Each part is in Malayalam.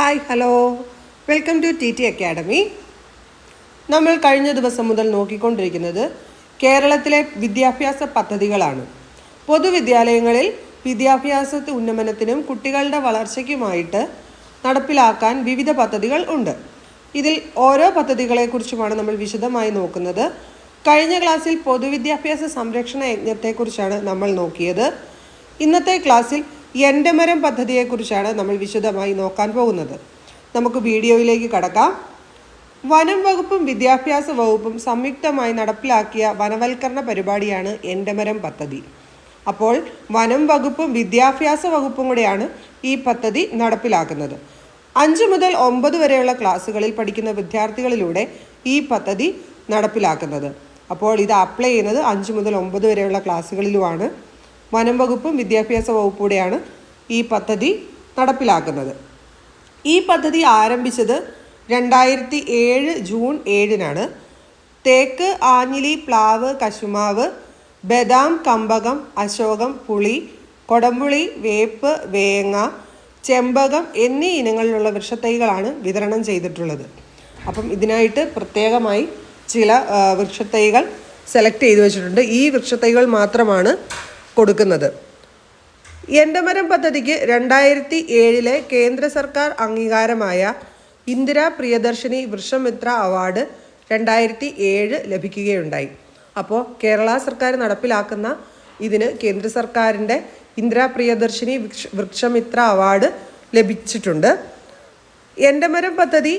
Hi hello. Welcome to T T academy. നമ്മൾ കഴിഞ്ഞ ദിവസം മുതൽ നോക്കിക്കൊണ്ടിരിക്കുന്നത് കേരളത്തിലെ വിദ്യാഭ്യാസ പദ്ധതികളാണ്. പൊതുവിദ്യാലയങ്ങളിൽ വിദ്യാഭ്യാസ ഉന്നമനത്തിനും കുട്ടികളുടെ വളർച്ചയ്ക്കുമായിട്ട് നടപ്പിലാക്കാൻ വിവിധ പദ്ധതികൾ ഉണ്ട്. ഇതിൽ ഓരോ പദ്ധതികളെക്കുറിച്ചുമാണ് നമ്മൾ വിശദമായി നോക്കുന്നത്. കഴിഞ്ഞ ക്ലാസ്സിൽ പൊതുവിദ്യാഭ്യാസ സംരക്ഷണ യജ്ഞത്തെക്കുറിച്ചാണ് നമ്മൾ നോക്കിയത്. ഇന്നത്തെ ക്ലാസ്സിൽ എന്റെ മരം പദ്ധതിയെക്കുറിച്ചാണ് നമ്മൾ വിശദമായി നോക്കാൻ പോകുന്നത്. നമുക്ക് വീഡിയോയിലേക്ക് കടക്കാം. വനം വകുപ്പും വിദ്യാഭ്യാസ വകുപ്പും സംയുക്തമായി നടപ്പിലാക്കിയ വനവൽക്കരണ പരിപാടിയാണ് എന്റെ മരം പദ്ധതി. അപ്പോൾ വനം വകുപ്പും വിദ്യാഭ്യാസ വകുപ്പും കൂടെയാണ് ഈ പദ്ധതി നടപ്പിലാക്കുന്നത്. അഞ്ച് മുതൽ ഒമ്പത് വരെയുള്ള ക്ലാസ്സുകളിൽ പഠിക്കുന്ന വിദ്യാർത്ഥികളിലൂടെ ഈ പദ്ധതി നടപ്പിലാക്കുന്നത്. അപ്പോൾ ഇത് അപ്ലൈ ചെയ്യുന്നത് അഞ്ച് മുതൽ ഒമ്പത് വരെയുള്ള ക്ലാസ്സുകളിലുമാണ്. വനം വകുപ്പും വിദ്യാഭ്യാസ വകുപ്പൂടെയാണ് ഈ പദ്ധതി നടപ്പിലാക്കുന്നത്. ഈ പദ്ധതി ആരംഭിച്ചത് രണ്ടായിരത്തി ഏഴ് ജൂൺ ഏഴിനാണ്. തേക്ക് ആഞ്ഞിലി പ്ലാവ് കശുമാവ് ബദാം കമ്പകം അശോകം പുളി കൊടംപുളി വേപ്പ് വേങ്ങ ചെമ്പകം എന്നീ ഇനങ്ങളിലുള്ള വൃക്ഷത്തൈകളാണ് വിതരണം ചെയ്തിട്ടുള്ളത്. അപ്പം ഇതിനായിട്ട് പ്രത്യേകമായി ചില വൃക്ഷത്തൈകൾ സെലക്ട് ചെയ്തു വെച്ചിട്ടുണ്ട്. ഈ വൃക്ഷത്തൈകൾ മാത്രമാണ് കൊടുക്കുന്നത്. എന്റെ മരം പദ്ധതിക്ക് രണ്ടായിരത്തി ഏഴിലെ കേന്ദ്ര സർക്കാർ അംഗീകാരമായ ഇന്ദിരാ പ്രിയദർശിനി വൃഷമിത്ര അവാർഡ് രണ്ടായിരത്തി ഏഴ് ലഭിക്കുകയുണ്ടായി. അപ്പോൾ കേരള സർക്കാർ നടപ്പിലാക്കുന്ന ഇതിന് കേന്ദ്ര സർക്കാരിന്റെ ഇന്ദിരാ പ്രിയദർശിനി വൃക്ഷ വൃക്ഷമിത്ര അവാർഡ് ലഭിച്ചിട്ടുണ്ട്. എന്റെ മരം പദ്ധതി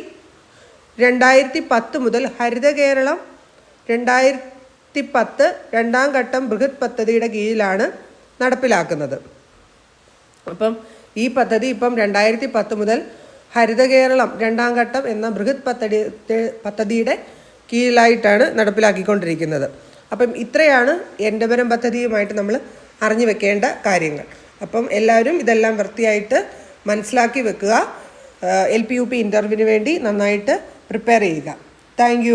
രണ്ടായിരത്തി പത്ത് മുതൽ ഹരിത കേരളം രണ്ടായിരത്തി പത്ത് രണ്ടാം ഘട്ടം ബൃഹത് പദ്ധതിയുടെ കീഴിലാണ് നടപ്പിലാക്കുന്നത്. അപ്പം ഈ പദ്ധതി ഇപ്പം രണ്ടായിരത്തി പത്ത് മുതൽ ഹരിത കേരളം രണ്ടാം ഘട്ടം എന്ന ബൃഹത് പദ്ധതി പദ്ധതിയുടെ കീഴിലായിട്ടാണ് നടപ്പിലാക്കിക്കൊണ്ടിരിക്കുന്നത്. അപ്പം ഇത്രയാണ് എന്റെ മരം പദ്ധതിയുമായിട്ട് നമ്മൾ അറിഞ്ഞു വെക്കേണ്ട കാര്യങ്ങൾ. അപ്പം എല്ലാവരും ഇതെല്ലാം വൃത്തിയായിട്ട് മനസ്സിലാക്കി വെക്കുക. എൽ പി യു പി ഇന്റർവ്യൂവിന് വേണ്ടി നന്നായിട്ട് പ്രിപ്പയർ ചെയ്യുക. താങ്ക്